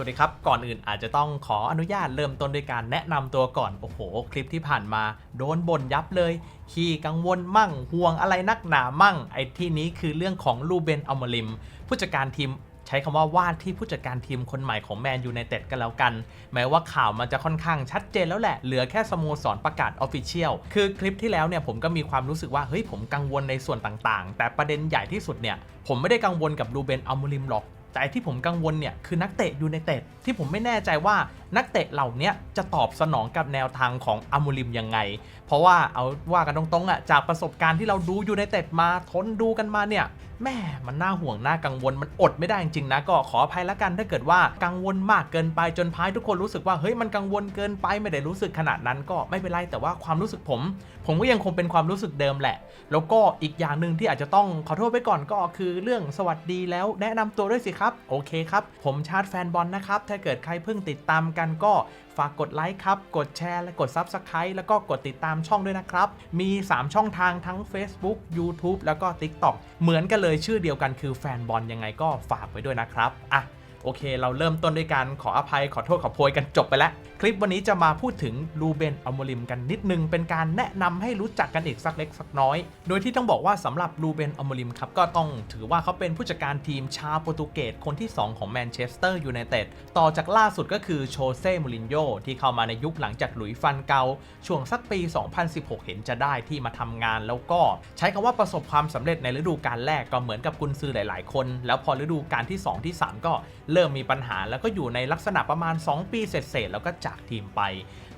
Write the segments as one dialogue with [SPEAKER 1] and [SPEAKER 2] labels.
[SPEAKER 1] สวัสดีครับ ก่อนอื่นอาจจะต้องขออนุญาตเริ่มต้นด้วยการแนะนำตัวก่อน โอ้โห คลิปที่ผ่านมาโดนบ่นยับเลย ขี้กังวลมั่ง ห่วงอะไรนักหนามั่ง ไอ้ที่นี้คือเรื่องของลูเบนอัลมลิม ผู้จัดการทีมใช้คำว่าว่าที่ผู้จัดการทีมคนใหม่ของแมนยูไนเต็ดกันแล้วกัน แม้ว่าข่าวมันจะค่อนข้างชัดเจนแล้วแหละ เหลือแค่สโมสรประกาศออฟฟิเชียล คือคลิปที่แล้วเนี่ยผมก็มีความรู้สึกว่า เฮ้ยผมกังวลในส่วนต่างๆ แต่ประเด็นใหญ่ที่สุดเนี่ย ผมไม่ได้กังวลกับลูเบนอัลมูลิมหรอก แต่ที่ผมกังวลเนี่ยคือนักเตะยูไนเต็ดที่ผมไม่แน่ใจว่านักเตะเหล่านี้จะตอบสนองกับแนวทางของอามูลิมยังไง เพราะว่าเอาว่ากันตรงๆอะจากประสบการณ์ที่เราดูยูไนเต็ดมาทนดูกันมาเนี่ย แม่มันน่าห่วงน่ากังวลมันอดไม่ได้จริงๆนะก็ขออภัยละกันถ้าเกิดว่ากังวลมากเกินไปจนพายทุกคนรู้สึกว่าเฮ้ยมันกังวลเกินไปไม่ได้รู้สึกขนาดนั้นก็ไม่เป็นไรแต่ว่าความรู้สึกผม ผมก็ยังคงเป็นความรู้สึกเดิมแหละ แล้วก็อีกอย่างหนึ่งที่อาจจะต้องขอโทษไปก่อนก็คือเรื่องสวัสดีแล้วแนะนำตัวด้วยสิครับโอเคครับผมชาร์ตแฟนบอลนะครับถ้าเกิดใครเพิ่งติดตามกันก็ ฝากกดไลค์ครับ กดแชร์และกด Subscribe แล้วก็กดติดตามช่องด้วยนะครับ มี 3 ช่องทางทั้ง Facebook YouTube แล้วก็ TikTok เหมือนกันเลยชื่อเดียวกันคือแฟนบอลยังไงก็ฝากไว้ด้วยนะครับอะ โอเค เราเริ่มต้นด้วยการขออภัยขอโทษขอโพยกันจบไปแล้ว คลิปวันนี้จะมาพูดถึงลูเบนอโมลิมกันนิดนึง เป็นการแนะนำให้รู้จักกันอีกสักเล็กสักน้อย โดยที่ต้องบอกว่าสำหรับลูเบนอโมลิมครับก็ต้องถือว่าเขาเป็นผู้จัดการทีมชาวโปรตุเกสคนที่ 2 ของแมนเชสเตอร์ยูไนเต็ดต่อจากล่าสุดก็คือโชเซ่มูรินโญ่ที่เข้ามาในยุคหลังจากหลุยส์ฟันเกาช่วงสักปี 2016 เห็นจะได้ที่มาทำงานแล้วก็ใช้คำว่าประสบความสำเร็จในฤดูกาลแรกก็เหมือนกับกุนซือหลาย ๆ คน แล้วพอฤดูกาลที่ 2 ที่ 3 ก็เริ่มมีปัญหาแล้วก็อยู่ในลักษณะประมาณ 2 ปีเสร็จๆแล้วก็จากทีมไป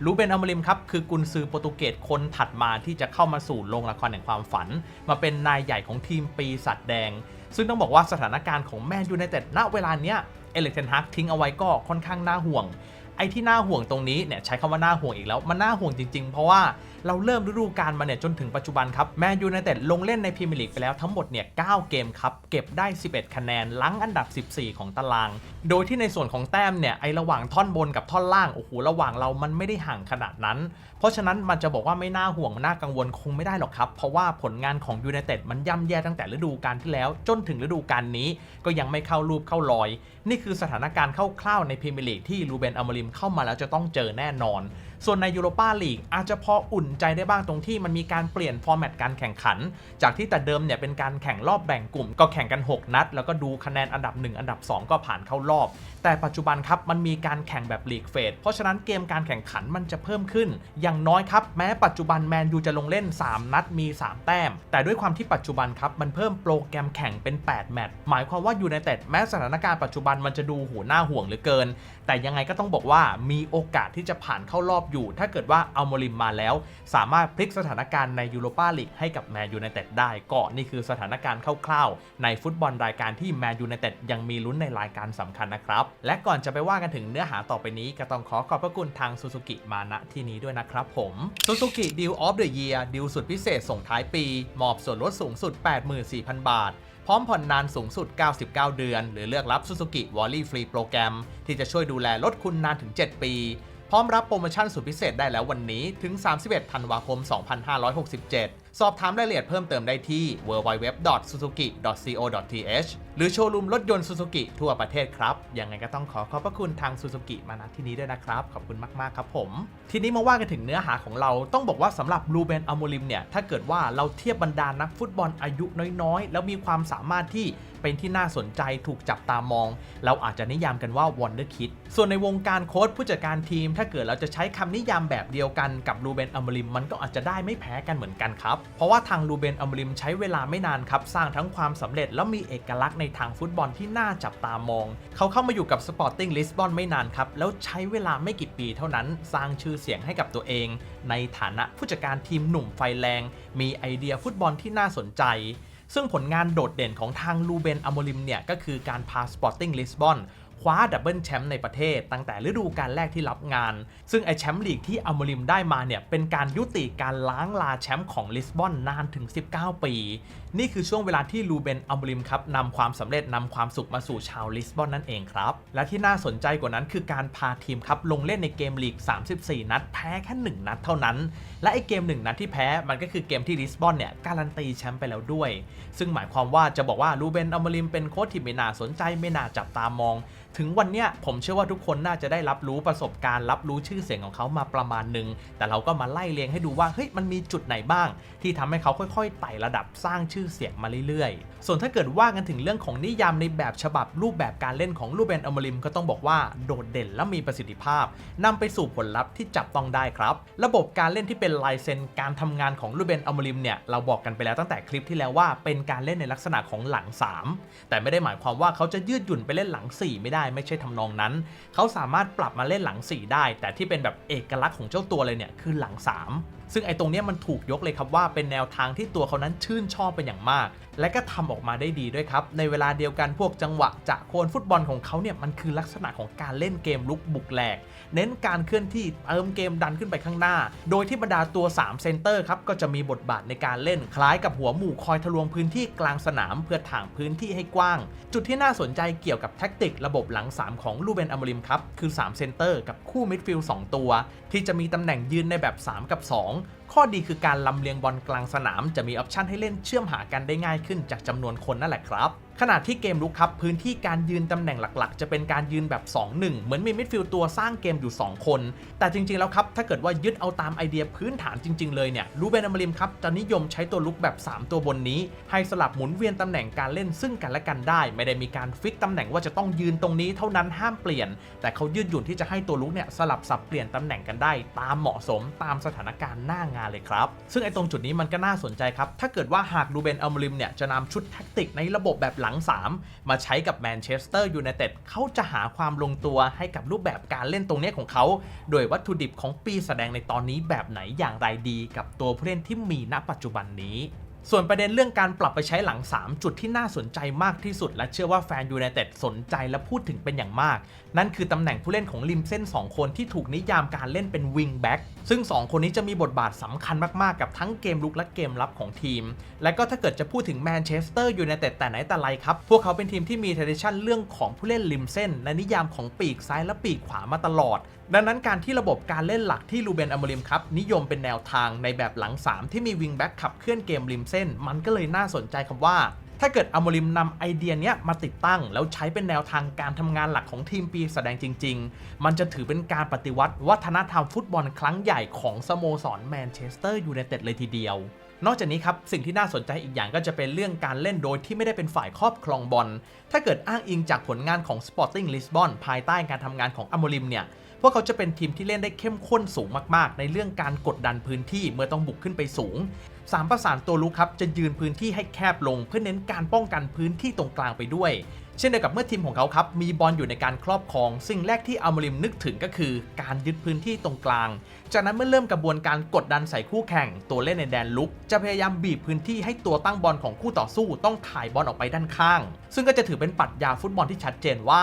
[SPEAKER 1] รูเบนอัมริมครับคือกุนซือโปรตุเกสคนถัดมาที่จะเข้ามาสู่โรงละครแห่งความฝัน มาเป็นนายใหญ่ของทีมปีศาจแดง ซึ่งต้องบอกว่าสถานการณ์ของแมนยูไนเต็ดณเวลาเนี้ยเอเล็กเทนฮักทิ้งเอาไว้ก็ค่อนข้างน่าห่วงไอ้ที่น่าห่วงตรงนี้เนี่ยใช้คำว่าน่าห่วงอีกแล้วมันน่าห่วงจริง ๆ เพราะว่า เราเริ่มฤดูกาลมาเนี่ยจนถึงปัจจุบันครับแมนยูไนเต็ดลงเล่นในพรีเมียร์ลีกไปแล้วทั้งหมดเนี่ย9เกมครับเก็บได้ 11 คะแนนลังอันดับ 14 ของตาราง โดยที่ในส่วนของแต้มเนี่ยไอระหว่างท่อนบนกับท่อนล่างโอ้โหระหว่างเรามันไม่ได้ห่างขนาดนั้น เพราะฉะนั้นมันจะบอกว่าไม่น่าห่วงน่ากังวลคงไม่ได้หรอกครับ เพราะว่าผลงานของยูไนเต็ดมันย่ำแย่ตั้งแต่ฤดูกาลที่แล้ว จนถึงฤดูกาลนี้ ก็ยังไม่เข้ารูปเข้ารอย นี่คือสถานการณ์คร่าวๆในพรีเมียร์ลีกที่ลูเบนอมริมเข้ามาแล้วจะต้องเจอแน่นอน ส่วนในยูโรปาลีกอาจจะพออุ่นใจได้บ้างตรงที่มันมีการเปลี่ยนฟอร์แมตการแข่งขัน จากที่แต่เดิมเนี่ยเป็นการแข่งรอบแบ่งกลุ่ม ก็แข่งกัน 6 นัด แล้วก็ดูคะแนนอันดับ 1 อันดับ 2 ก็ผ่านเข้ารอบ แต่ปัจจุบันครับมันมีการแข่งแบบลีกเฟสเพราะฉะนั้นเกมการแข่งขันมันจะเพิ่มขึ้น อย่างน้อยครับแม้ปัจจุบันแมนยูจะลงเล่น 3 นัดมี 3 แต้ม แต่ด้วยความที่ปัจจุบันครับมันเพิ่มโปรแกรมแข่งเป็น 8 แมตช์หมายความว่ายูไนเต็ดแม้สถานการณ์ปัจจุบันมันจะดูหัวหน้าห่วงเหลือเกิน แต่ยังไงก็ต้องบอกว่ามีโอกาสที่จะผ่านเข้ารอบอยู่ ถ้าเกิดว่าเอัลโมริมมาแล้ว สามารถพลิกสถานการณ์ในยูโรปาลีกให้กับแมนยูไนเต็ดได้ก็นี่คือสถานการณ์คร่าวๆ ในฟุตบอลรายการที่แมนยูไนเต็ดยังมีลุ้นในรายการสำคัญนะครับ และก่อนจะไปว่ากันถึงเนื้อหาต่อไปนี้ ก็ต้องขอขอบพระคุณทางซูซูกิมาณที่นี้ด้วยนะครับผมซูซูกิดีลออฟเดอะเยียร์ดีลสุดพิเศษส่งท้ายปีมอบส่วนลดสูงสุด 84,000 บาทพร้อมผ่อนนานสูงสุด 99 เดือน หรือเลือกรับ Suzuki Wally Free โปรแกรมที่จะช่วยดูแลรถคุณนานถึง 7 ปี พร้อมรับโปรโมชั่นสุดพิเศษได้แล้ววันนี้ถึง 31 ธันวาคม 2567 สอบถามรายละเอียดเพิ่มเติมได้ที่ www.suzuki.co.th หรือโชว์รูมรถยนต์ Suzuki ทั่วประเทศครับ ยังไงก็ต้องขอขอบพระคุณทาง Suzuki มาณที่นี้ด้วยนะครับ ขอบคุณมากๆครับผม ทีนี้มาว่ากันถึงเนื้อหาของเราต้องบอกว่าสำหรับลูเบนอัลโมลิมเนี่ยถ้าเกิดว่าเราเทียบบรรดานักฟุตบอลอายุน้อยๆ แล้วมีความสามารถที่ เป็นที่น่าสนใจถูกจับตามอง เราอาจจะนิยามกันว่าวอนเดอร์คิดส่วนในวงการโค้ชผู้จัดการทีม ถ้าเกิดเราจะใช้คำนิยามแบบเดียวกันกับลูเบนอัลโมลิมมันก็อาจจะได้ไม่แพ้กันเหมือนกันครับ เพราะว่าทางลูเบนอัลโมลิมใช้เวลาไม่นานครับ สร้างทั้งความสำเร็จแล้วมีเอกลักษณ์ในทางฟุตบอลที่น่าจับตามอง เขาเข้ามาอยู่กับสปอร์ติ้งลิสบอนไม่นานครับแล้วใช้เวลาไม่กี่ปีเท่านั้น สร้างชื่อเสียงให้กับตัวเอง ในฐานะผู้จัดการทีมหนุ่มไฟแรง มีไอเดียฟุตบอลที่น่าสนใจ ซึ่งผลงานโดดเด่นของทางลูเบนอโมลิมเนี่ยก็คือการพาสปอร์ติ้งลิสบอน คว้าดับเบิลแชมป์ในประเทศ ตั้งแต่ฤดูกาลแรกที่รับงาน ซึ่งไอแชมป์ลีกที่อโมลิมได้มาเนี่ยเป็นการยุติการล้างลาแชมป์ของลิสบอนนานถึง 19 ปี นี่คือช่วงเวลาที่ลูเบนอโมลิมครับนำความสำเร็จนำความสุขมาสู่ชาวลิสบอนนั่นเองครับ และที่น่าสนใจกว่านั้นคือการพาทีมครับลงเล่นในเกมลีก 34 นัด แพ้แค่ 1 นัดเท่านั้น และไอเกม 1 นัดที่แพ้มันก็คือเกมที่ลิสบอนเนี่ยการันตีแชมป์ไปแล้วด้วย ซึ่งหมายความว่าจะบอกว่าลูเบนอโมลิมเป็นโค้ชที่ไม่น่าสนใจไม่น่าจับตามองถึงวันเนี้ยผมเชื่อว่าทุกคนน่าจะได้รับรู้ประสบการณ์ รับรู้ชื่อเสียงของเขามาประมาณหนึ่งแต่เราก็มาไล่เรียงให้ดูว่าเฮ้ยมันมีจุดไหนบ้าง ที่ทำให้เขาค่อยๆไต่ระดับสร้างชื่อเสียงมาเรื่อยๆ ส่วนถ้าเกิดว่ากันถึงเรื่องของนิยามในแบบฉบับรูปแบบการเล่นของลูเบนอมริมก็ต้องบอกว่าโดดเด่นและมีประสิทธิภาพนำไปสู่ผลลัพธ์ที่จับต้องได้ครับ ระบบการเล่นที่เป็นลายเซ็นการทำงานของลูเบนอมริมเนี่ยเราบอกกันไปแล้วตั้งแต่คลิปที่แล้วว่าเป็นการเล่นในลักษณะของหลัง 3 แต่ไม่ได้หมายความว่าเขาจะยืดหยุ่นไปเล่นหลัง 4 ไม่ได้ไม่ใช่ทำนองนั้น เขาสามารถปรับมาเล่นหลัง 4 ได้ แต่ที่เป็นแบบเอกลักษณ์ของเจ้าตัวเลยเนี่ยคือหลัง 3 ซึ่งไอ้ตรงเนี้ยมันถูกยกเลยครับว่าเป็นแนวทางที่ตัวเขานั้นชื่นชอบเป็นอย่างมาก และก็ทำออกมาได้ดีด้วยครับ ในเวลาเดียวกันพวกจังหวะจะโคนฟุตบอลของเขาเนี่ยมันคือลักษณะของการเล่นเกมลุกบุกแหลก เน้นการเคลื่อนที่เติมเกมดันขึ้นไปข้างหน้า โดยที่บรรดาตัว 3 เซนเตอร์ครับก็จะมีบทบาทในการเล่นคล้ายกับหัวหมู่คอยทะลวงพื้นที่กลางสนามเพื่อถ่างพื้นที่ให้กว้าง จุดที่น่าสนใจเกี่ยวกับแท็กติกระบบหลัง 3 ของลูเบนอมริมครับคือ3เซนเตอร์กับคู่มิดฟิลด์2ตัว ที่จะมีตำแหน่งยืนในแบบ 3 กับ 2 ข้อดีคือการลำเลียงบอลกลางสนามจะมีออปชันให้เล่นเชื่อมหากันได้ง่ายขึ้นจากจำนวนคนนั่นแหละครับ ขณะที่เกมลุกครับพื้นที่การยืนตำแหน่งหลักๆ จะเป็นการยืนแบบ 2-1 เหมือนมีมิดฟิลด์ตัวสร้างเกมอยู่ 2 คน แต่จริงๆแล้วครับ ถ้าเกิดว่ายึดเอาตามไอเดียพื้นฐานจริงๆเลยเนี่ยลูเบนอมริมครับจะนิยมใช้ตัวลุกแบบ 3 ตัวบนนี้ ให้สลับหมุนเวียนตำแหน่งการเล่นซึ่งกันและกันได้ ไม่ได้มีการฟิกตำแหน่งว่าจะต้องยืนตรงนี้เท่านั้นห้ามเปลี่ยน แต่เขายืดหยุ่นที่จะให้ตัวลุกเนี่ยสลับสับเปลี่ยนตำแหน่งกันได้ ตามเหมาะสมตามสถานการณ์หน้างานเลยครับซึ่งไอ้ตรงจุดนี้มันก็น่าสนใจครับถ้าเกิดว่าหากลูเบนอมริมเนี่ยจะนำชุดแท็กติกในระบบแบบหลัง3 มาใช้กับแมนเชสเตอร์ยูไนเต็ดเขาจะหาความลงตัวให้กับรูปแบบการเล่นตรงนี้ของเขา โดยวัตถุดิบของปีแสดงในตอนนี้แบบไหนอย่างไรดีกับตัวผู้เล่นที่มีณปัจจุบันนี้ ส่วนประเด็นเรื่องการปรับไปใช้หลัง 3 จุดที่น่าสนใจมากที่สุด และเชื่อว่าแฟนยูไนเต็ดสนใจและพูดถึงเป็นอย่างมาก นั่นคือตำแหน่งผู้เล่นของริมเส้น 2 คนที่ถูกนิยามการเล่นเป็นวิงแบ็กซึ่ง 2 คนนี้จะมีบทบาทสำคัญมาก ๆ กับทั้งเกมลุกและเกมรับของทีม และก็ถ้าเกิดจะพูดถึงแมนเชสเตอร์ยูไนเต็ดแต่ไหนแต่ไรครับ พวกเขาเป็นทีมที่มี tradition เรื่องของผู้เล่นริมเส้นในนิยามของปีกซ้ายและปีกขวามาตลอด ดังนั้นการที่ระบบการเล่นหลักที่ลูเบนอมริมครับ นิยมเป็นแนวทางในแบบหลัง 3 ที่มีวิงแบ็กขับเคลื่อนเกมริมเส้น มันก็เลยน่าสนใจคำว่า ถ้าเกิดอมริมนำไอเดียนี้มาติดตั้ง แล้วใช้เป็นแนวทางการทำงานหลักของทีมปีแสดงจริง ๆ มันจะถือเป็นการปฏิวัติวัฒนธรรมฟุตบอลครั้งใหญ่ของสโมสรแมนเชสเตอร์ยูไนเต็ดเลยทีเดียวนอกจากนี้ครับ สิ่งที่น่าสนใจอีกอย่างก็จะเป็นเรื่องการเล่นโดยที่ไม่ได้เป็นฝ่ายครอบครองบอล ถ้าเกิดอ้างอิงจากผลงานของ Sporting Lisbon ภายใต้การทำงานของอมริมเนี่ย พวกเขาจะเป็นทีมที่เล่นได้เข้มข้นสูงมากๆ ในเรื่องการกดดันพื้นที่เมื่อต้องบุกขึ้นไปสูงสามประสานตัวลุกครับจะยืนพื้นที่ให้แคบลงเพื่อเน้นการป้องกันพื้นที่ตรงกลางไปด้วย เช่นเดียวกับเมื่อทีมของเขาครับมีบอลอยู่ในการครอบครอง สิ่งแรกที่อัลมริมนึกถึงก็คือ การยึดพื้นที่ตรงกลาง จากนั้นเมื่อเริ่มกระบวนการกดดันใส่คู่แข่ง ตัวเล่นในแดนลุก จะพยายามบีบพื้นที่ให้ตัวตั้งบอลของคู่ต่อสู้ต้องถ่ายบอลออกไปด้านข้าง ซึ่งก็จะถือเป็นปรัชญาฟุตบอลที่ชัดเจนว่า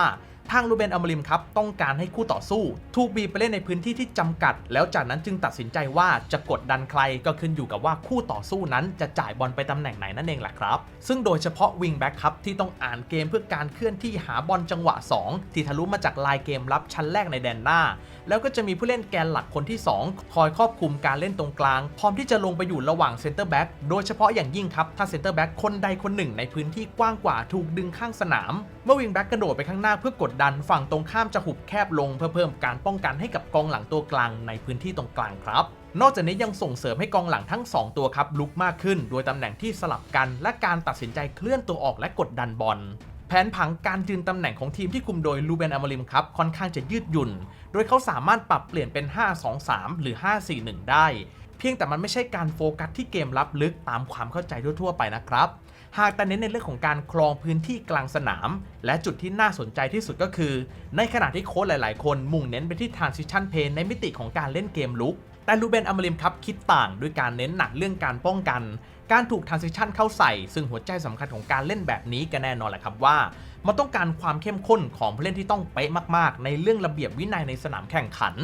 [SPEAKER 1] ทางลูเบนอมริมครับต้องการให้คู่ต่อสู้ ถูกบีบไปเล่นในพื้นที่ที่จำกัด แล้วจากนั้นจึงตัดสินใจว่าจะกดดันใครก็ขึ้นอยู่กับว่าคู่ต่อสู้นั้นจะจ่ายบอลไปตำแหน่งไหนนั่นเองแหละครับ ซึ่งโดยเฉพาะวิงแบ็กครับที่ต้องอ่านเกมเพื่อการเคลื่อนที่หาบอลจังหวะ 2 ที่ทะลุมาจากลายเกมรับชั้นแรกในแดนหน้า แล้วก็จะมีผู้เล่นแกนหลักคนที่ 2 คอยครอบคลุมการเล่นตรงกลาง พร้อมที่จะลงไปอยู่ระหว่างเซนเตอร์แบ็กโดยเฉพาะอย่างยิ่งครับถ้าเซนเตอร์แบ็กคนใดคนหนึ่งในพื้นที่กว้างกว่าถูกดึงข้างสนาม เมื่อวิงแบ็กกระโดดไปข้างหน้าเพื่อกดดันฝั่งตรงข้ามจะหุบแคบลงเพื่อเพิ่มการป้องกันให้กับกองหลังตัวกลางในพื้นที่ตรงกลางครับ นอกจากนี้ยังส่งเสริมให้กองหลังทั้ง 2 ตัวครับลุกมากขึ้น โดยตำแหน่งที่สลับกัน และการตัดสินใจเคลื่อนตัวออกและกดดันบอลแผนผังการยืนตำแหน่งของทีมที่คุมโดยลูเบนอมริมครับค่อนข้างจะยืดหยุ่น โดยเขาสามารถปรับเปลี่ยนเป็น 5-2-3 หรือ 5-4-1 ได้ เพียงแต่มันไม่ใช่การโฟกัสที่เกมรับลึกตามความเข้าใจทั่วๆไปนะครับ หากแต่เน้นในเรื่องของการครองพื้นที่กลางสนาม และจุดที่น่าสนใจที่สุดก็คือ ในขณะที่โค้ชหลายๆ คนมุ่งเน้นไปที่ transition play ในมิติของการเล่นเกมลุก แต่ลูเบนอมริมครับคิดต่างด้วยการเน้นหนักเรื่องการป้องกัน การถูก transition เข้าใส่ ซึ่งหัวใจสำคัญของการเล่นแบบนี้ก็แน่นอนแหละครับว่ามันต้องการความเข้มข้นของผู้เล่นที่ต้องเป๊ะมาก ๆ ในเรื่องระเบียบวินัยในสนามแข่งขัน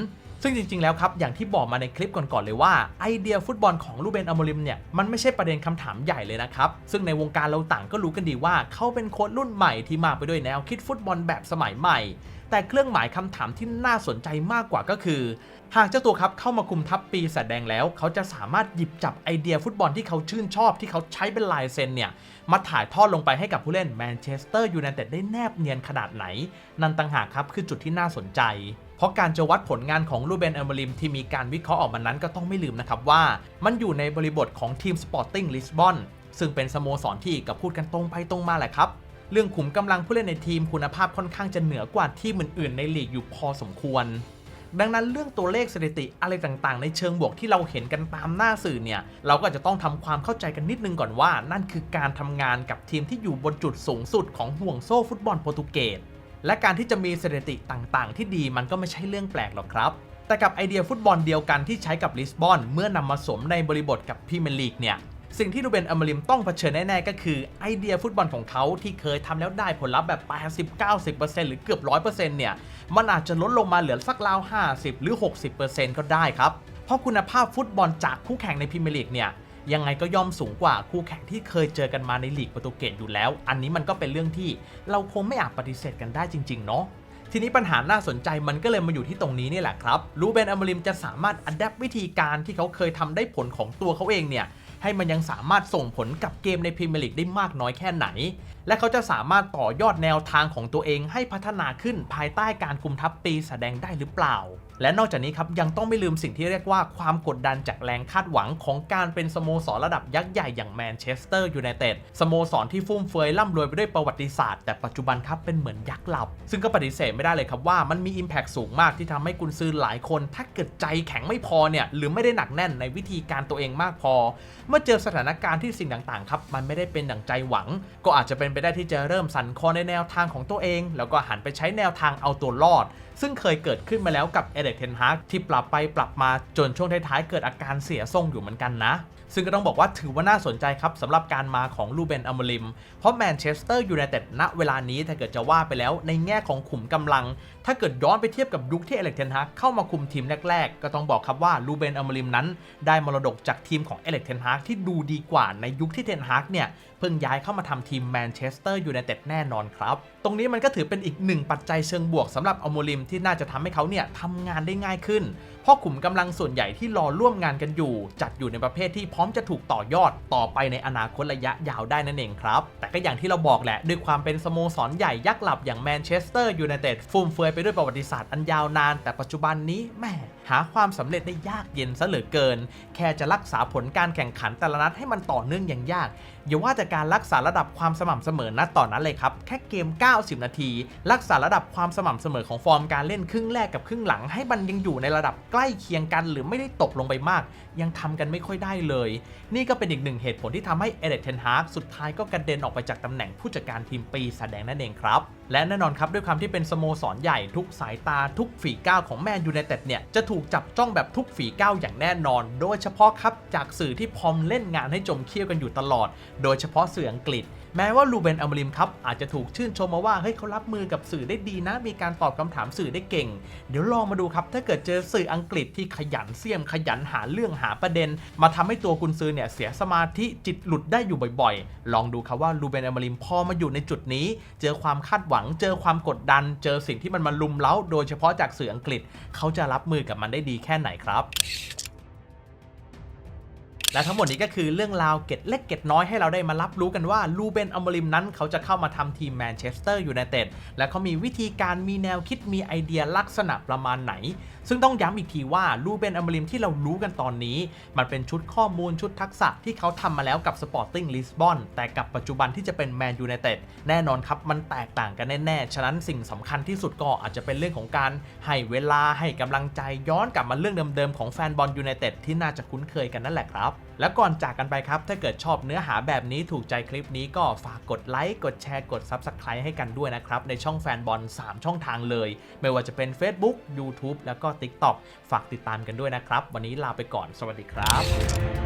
[SPEAKER 1] ซึ่งจริง ๆ แล้วครับ อย่างที่บอกมาในคลิปก่อนๆเลยว่าไอเดียฟุตบอลของลูเบนอมริมเนี่ยมันไม่ใช่ประเด็นคำถามใหญ่เลยนะครับ ซึ่งในวงการเราต่างก็รู้กันดีว่า เขาเป็นโค้ชรุ่นใหม่ที่มาไปด้วยแนวคิดฟุตบอลแบบสมัยใหม่ แต่แต่เครื่องหมายคำถามที่น่าสนใจมากกว่าก็คือ หากเจ้าตัวครับเข้ามาคุมทัพปีศาจแดงแล้ว เขาจะสามารถหยิบจับไอเดียฟุตบอลที่เขาชื่นชอบที่เขาใช้เป็นลายเซ็นเนี่ย มาถ่ายทอดลงไปให้กับผู้เล่นแมนเชสเตอร์ยูไนเต็ดได้แนบเนียนขนาดไหน นั่นต่างหากครับคือจุดที่น่าสนใจเพราะการจะวัดผลงานของลูเบนเอมเบริมที่มีการวิเคราะห์ออกมานั้นก็ต้องไม่ลืมนะครับว่า มันอยู่ในบริบทของทีมสปอร์ติ้งลิสบอนซึ่งเป็นสโมสรที่กับพูดกันตรงไปตรงมาแหละครับ เรื่องขุมกำลังผู้เล่นในทีมคุณภาพค่อนข้างจะเหนือกว่าทีมอื่นๆในลีกอยู่พอสมควร ดังนั้นเรื่องตัวเลขสถิติอะไรต่างๆ ในเชิงบวกที่เราเห็นกันตามหน้าสื่อเนี่ย เราก็จะต้องทำความเข้าใจกันนิดนึงก่อนว่า นั่นคือการทำงานกับทีมที่อยู่บนจุดสูงสุดของห่วงโซ่ฟุตบอลโปรตุเกสและการที่จะมีสถิติต่างๆ ที่ดีมันก็ไม่ใช่เรื่องแปลกหรอกครับแต่กับไอเดียฟุตบอลเดียวกันที่ใช้กับลิสบอนเมื่อนำมาสมในบริบทกับพรีเมียร์ลีกเนี่ย สิ่งที่ดูเบนอมริมต้องเผชิญแน่ๆ ก็คือไอเดียฟุตบอลของเขาที่เคยทำแล้วได้ผลลัพธ์แบบ 80-90%หรือเกือบ 100%เนี่ย มันอาจจะลดลงมาเหลือสักราว 50 หรือ 60%ก็ได้ครับ เพราะคุณภาพฟุตบอลจากคู่แข่งในพรีเมียร์ลีกเนี่ยยังไงก็ย่อมสูงกว่าคู่แข่งที่เคยเจอกันมาในลีกโปรตุเกสอยู่แล้ว อันนี้มันก็เป็นเรื่องที่เราคงไม่อาจปฏิเสธกันได้จริง ๆ เนาะทีนี้ปัญหาน่าสนใจมันก็เลยมาอยู่ที่ตรงนี้นี่แหละครับ รูเบนอมริมจะสามารถอัดแอปวิธีการที่เขาเคยทำได้ผลของตัวเขาเองเนี่ย ให้มันยังสามารถส่งผลกับเกมในพรีเมียร์ลีกได้มากน้อยแค่ไหน และเขาจะสามารถต่อยอดแนวทางของตัวเองให้พัฒนาขึ้นภายใต้การคุมทัพปีแสดงได้หรือเปล่า และนอกจากนี้ครับยังต้องไม่ลืมสิ่งที่เรียกว่าความกดดันจากแรงคาดหวังของการเป็นสโมสรระดับยักษ์ใหญ่อย่างแมนเชสเตอร์ยูไนเต็ดสโมสรที่ฟุ่มเฟือยร่ำรวยไปด้วยประวัติศาสตร์แต่ปัจจุบันครับเป็นเหมือนยักษ์หลับ ซึ่งก็ปฏิเสธไม่ได้เลยครับว่ามันมี Impact สูงมากที่ทำให้กุนซือหลายคน ถ้าเกิดใจแข็งไม่พอเนี่ยหรือไม่ได้หนักแน่นในวิธีการตัวเองมากพอ เมื่อเจอสถานการณ์ที่สิ่งต่างๆครับมันไม่ได้เป็นดั่งใจหวัง ก็อาจจะเป็นไปได้ที่จะเริ่มสั่นคลอนในแนวทางของตัวเอง แล้วก็หันไปใช้แนวทางเอาตัวรอด ซึ่งเคยเกิดขึ้นมาแล้วกับเอเดกเทนฮากที่ปรับไปปรับมาจนช่วงท้ายๆเกิดอาการเสียทรงอยู่เหมือนกันนะ ซึ่งก็ต้องบอกว่าถือว่าน่าสนใจครับสำหรับการมาของลูเบนอมริม เพราะแมนเชสเตอร์ยูไนเต็ดณเวลานี้ถ้าเกิดจะว่าไปแล้วในแง่ของขุมกำลัง ถ้าเกิดย้อนไปเทียบกับยุคที่เอเล็กเทนฮากเข้ามาคุมทีมแรกๆ ก็ต้องบอกครับว่าลูเบนอมริมนั้น ได้มรดกจากทีมของเอเล็กเทนฮากที่ดูดีกว่าในยุคที่เทนฮากเนี่ย พิ่งย้ายเข้ามาทำทีมแมนเชสเตอร์ยูไนเต็ดแน่นอนครับ ตรงนี้มันก็ถือเป็นอีกหนึ่งปัจจัยเชิงบวกสำหรับอมริมที่น่าจะทำให้เขาเนี่ยทำงานได้ง่ายขึ้น เพราะขุมกำลังส่วนใหญ่ที่รอร่วมงานกันอยู่ จัดอยู่ในประเภทที่พร้อมจะถูกต่อยอดต่อไปในอนาคตระยะยาวได้นั่นเองครับ แต่ก็อย่างที่เราบอกแหละด้วยความเป็นสโมสรใหญ่ยักษ์หลับอย่างแมนเชสเตอร์ยูไนเต็ดฟุ่มเฟือยไปด้วยประวัติศาสตร์อันยาวนาน แต่ปัจจุบันนี้แม่ หาความสำเร็จได้ยากเย็นซะเหลือเกิน แค่จะรักษาผลการแข่งขันแต่ละนัดให้มันต่อเนื่องอย่างยาก อย่าว่าแต่การรักษาระดับความสม่ำเสมอนัดต่อนนั้นเลยครับ แค่เกม 90 นาที รักษาระดับความสม่ำเสมอของฟอร์มการเล่นครึ่งแรกกับครึ่งหลัง ให้มันยังอยู่ในระดับใกล้เคียงกัน หรือไม่ได้ตกลงไปมาก ยังทำกันไม่ค่อยได้เลย นี่ก็เป็นอีกหนึ่งเหตุผลที่ทำให้เอเดกเทนฮากสุดท้ายก็กระเด็นออกไปจากตำแหน่งผู้จัดการทีมปีแสดงนั่นเองครับและแน่นอนครับด้วยความที่เป็นสโมสรใหญ่ทุกสายตาทุกฝีก้าวของแมนยูไนเต็ดเนี่ยจะถูกูกจับจ้องแบบทุกฝีก้าวอย่างแน่นอน โดยเฉพาะครับจากสื่อที่พร้อมเล่นงานให้จมเขี้ยวกันอยู่ตลอด โดยเฉพาะสื่ออังกฤษ แม้ว่าลูเบนอัมริมครับอาจจะถูกชื่นชมมาว่าเฮ้ยเขารับมือกับสื่อได้ดีนะ มีการตอบคำถามสื่อได้เก่ง เดี๋ยวลองมาดูครับ ถ้าเกิดเจอสื่ออังกฤษที่ขยันเสี่ยมขยันหาเรื่องหาประเด็น มาทำให้ตัวกุนซือเนี่ยเสียสมาธิจิตหลุดได้อยู่บ่อยๆ ลองดูครับว่าลูเบนอัมริมพอมาอยู่ในจุดนี้ เจอความคาดหวัง เจอความกดดัน เจอสิ่งที่มันมาลุมเล้า โดยเฉพาะจากสื่ออังกฤษเขาจะรับมือกับมันได้ดีแค่ไหนครับ และทั้งหมดนี้ก็คือเรื่องราวเก็ดเล็กเก็ดน้อยให้เราได้มารับรู้กันว่าลูเบนอัมบริมนั้นเขาจะเข้ามาทำทีมแมนเชสเตอร์ยูไนเต็ดและเขามีวิธีการมีแนวคิดมีไอเดียลักษณะประมาณไหน ซึ่งต้องย้ำอีกทีว่าลูเบนอัมบริมที่เรารู้กันตอนนี้ มันเป็นชุดข้อมูลชุดทักษะที่เขาทำมาแล้วกับสปอร์ติ้งลิสบอนแต่กับปัจจุบันที่จะเป็นแมนยูไนเต็ดแน่นอนครับมันแตกต่างกันแน่ๆฉะนั้นสิ่งสำคัญที่สุดก็อาจจะเป็นเรื่องของการให้เวลาให้กำลังใจย้อนกลับมาเรื่องเดิมๆของแฟนบอลยูไนเต็ดที่น่าจะคุ้นเคยกันนั่นแหละครับ แล้วก่อนจากกันไปครับ ถ้าเกิดชอบเนื้อหาแบบนี้ถูกใจคลิปนี้ก็ฝากกดไลค์ กดแชร์ กด Subscribe ให้กันด้วยนะครับ ในช่องแฟนบอล 3 ช่องทางเลย ไม่ว่าจะเป็น Facebook YouTube แล้วก็ TikTok ฝากติดตามกันด้วยนะครับ วันนี้ลาไปก่อน สวัสดีครับ